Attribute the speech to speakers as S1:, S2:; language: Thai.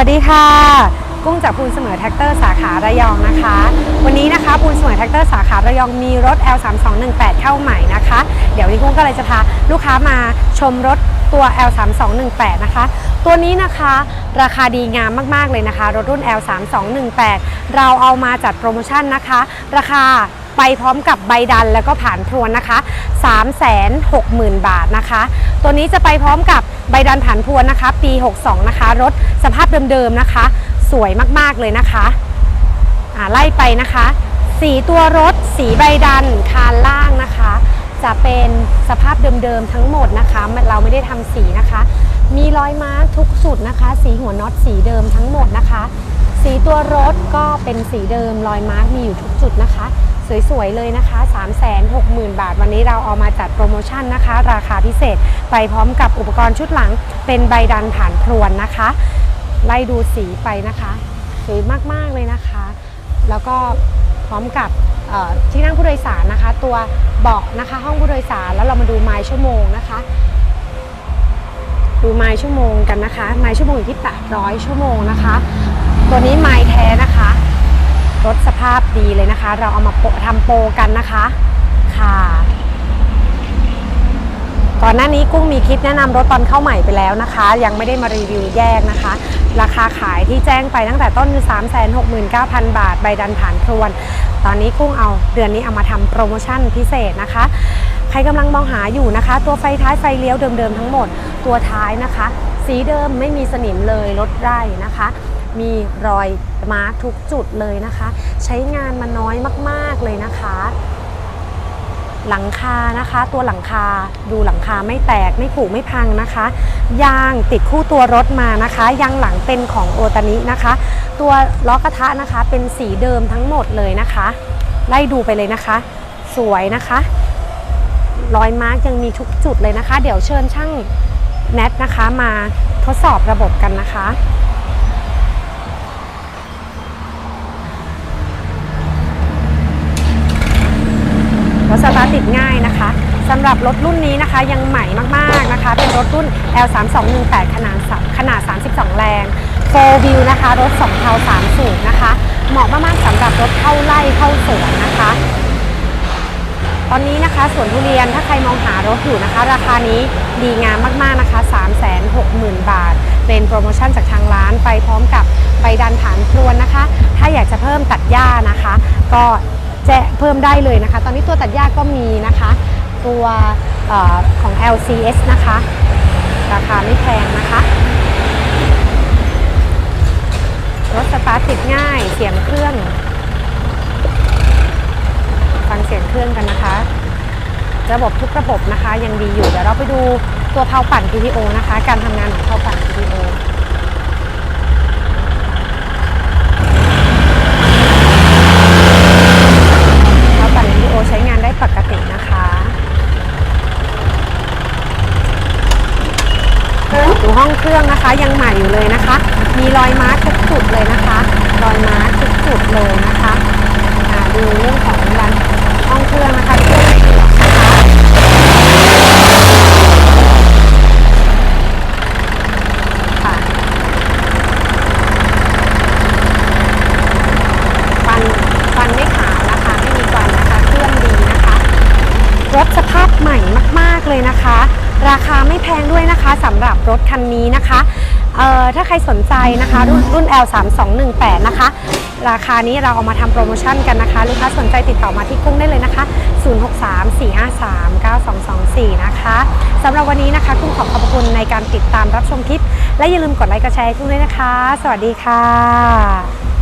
S1: วัสดีค่ะ กุ้งจากปูนเสมอแท็กเตอร์สาขาระยองนะคะ วันนี้นะคะปูนเสมอแท็กเตอร์สาขาระยองมีรถ L3218 เข้าใหม่นะคะ เดี๋ยวนี้กุ้งก็เลยจะพาลูกค้ามาชมรถตัว L3218 นะคะ ตัวนี้นะคะราคาดีงามมาก ๆ เลยนะคะ รถรุ่น L3218 เราเอามาจัดโปรโมชั่นนะคะ ราคา ไปพร้อมกับใบดันแล้วก็ผ่านพรวนนะคะ 360,000 บาทนะคะ ตัวนี้จะไปพร้อมกับใบดันผ่านพรวนนะคะ ปี 62 นะคะ รถสภาพเดิมๆนะคะ สวยมากๆเลยนะคะอ่าไล่ไปนะคะ สีตัวรถ สีใบดันคานล่างนะคะ จะเป็นสภาพเดิมๆทั้งหมดนะคะ เราไม่ได้ทำสีนะคะ มีรอยมาร์คทุกจุดนะคะ สีหัวน็อตสีเดิมทั้งหมดนะคะสีตัวรถก็เป็นสีเดิมรอยมาร์คมีอยู่ทุกจุดนะคะ สวยๆเลยนะคะ360,000 บาท วันนี้เราเอามาจัดโปรโมชั่นนะคะ ราคาพิเศษไปพร้อมกับอุปกรณ์ชุดหลังเป็นใบดันผ่านพรวนนะคะ ไล่ดูสีไปนะคะสวยมากๆเลยนะคะ แล้วก็พร้อมกับที่นั่งผู้โดยสารนะคะ ตัวเบาะนะคะ ห้องผู้โดยสารแล้วเรามาดูไมล์ชั่วโมงนะคะดูไมล์ชั่วโมงกันนะคะไมล์ชั่วโมงอยู่ที่800ชั่วโมงนะคะ ตัวนี้ไมล์แท้นะคะ รถสภาพดีเลยนะคะ เราเอามาโปทำโปรกันนะคะค่ะ ก่อนหน้านี้กุ้งมีคลิปแนะนำรถตอนเข้าใหม่ไปแล้วนะคะ ยังไม่ได้มารีวิวแยกนะคะ ราคาขายที่แจ้งไปตั้งแต่ต้นคือ 369,000 บาท ใบดันผ่านพรวน ตอนนี้กุ้งเอาเดือนนี้เอามาทำโปรโมชั่นพิเศษนะคะใครกำลังมองหาอยู่นะคะ ตัวไฟท้ายไฟเลี้ยวเดิมๆทั้งหมด ตัวท้ายนะคะ สีเดิมไม่มีสนิมเลยรถไร่นะคะ มีรอยมาร์คทุกจุดเลยนะคะ ใช้งานมาน้อยมากๆเลยนะคะ หลังคานะคะ ตัวหลังคาดูหลังคาไม่แตกไม่ผุไม่พังนะคะ ยางติดคู่ตัวรถมานะคะ ยางหลังเป็นของโอตานินะคะ ตัวล้อกระทะนะคะเป็นสีเดิมทั้งหมดเลยนะคะ ไล่ดูไปเลยนะคะ สวยนะคะรอยมาร์กยังมีทุกจุดเลยนะคะ เดี๋ยวเชิญช่างแนทนะคะ มาทดสอบระบบกันนะคะ สตาร์ทติดง่ายนะคะสำหรับรถรุ่นนี้นะคะยังใหม่มากๆนะคะ เป็นรถรุ่น L3218 ขนาดขนาด 32 แรง 4 wheel นะคะ รถ2เทา3สูงนะคะ เหมาะมากๆสำหรับรถเข้าไล่เข้าสวนนะคะ ตอนนี้นะคะสวนทุเรียนถ้าใครมองหารถอยู่นะคะ ราคานี้ดีงามมากๆนะคะ 360,000 บาท เป็นโปรโมชั่นจากทางร้านไปพร้อมกับใบดันฐานพรวนนะคะ ถ้าอยากจะเพิ่มตัดหญ้านะคะ ก็ แจ้งเพิ่มได้เลยนะคะ ตอนนี้ตัวตัดหญ้าก็มีนะคะ ตัวออของ LCS นะคะ ราคาไม่แพงนะคะ รถสตาร์ทติดง่ายเสียงเครื่อง ฟังเสียงเครื่องกันนะคะ ระบบทุกระบบนะคะยังดีอยู่ เดี๋ยวเราไปดูตัวเพาปั่น PTO นะคะ การทำงานของเพาปั่น PTO เพาปั่น PTO ใช้งานได้ปกตินะคะ ดูห้องเค รื่องนะคะ ยังใหม่อยู่เลยนะคะ มีรอยมาร์คทุกจุดเลยนะคะ รอยมาร์คทุกจุดเลยนะคะดูเรื่องของร้านห้องเครื่องนะคะเครื่องเสียงนะคะค่ะฟันฟันไม่ขาวนะคะไม่มีฟันนะคะเครื่องดีนะคะรถสภาพใหม่มากๆเลยนะคะ ราคาไม่แพงด้วยนะคะสำหรับรถคันนี้นะคะเอ่อถ้าใครสนใจนะคะ รุ่นรุ่น L3218 นะคะ ราคานี้เราเอามาทำโปรโมชั่นกันนะคะ ลูกค้าสนใจติดต่อมาที่กุ้งได้เลยนะคะ 0634539224 นะคะสำหรับวันนี้นะคะกุ้งขอขอบคุณในการติดตามรับชมคลิป และอย่าลืมกดไลค์กดแชร์ให้กุ้งด้วยนะคะ สวัสดีค่ะ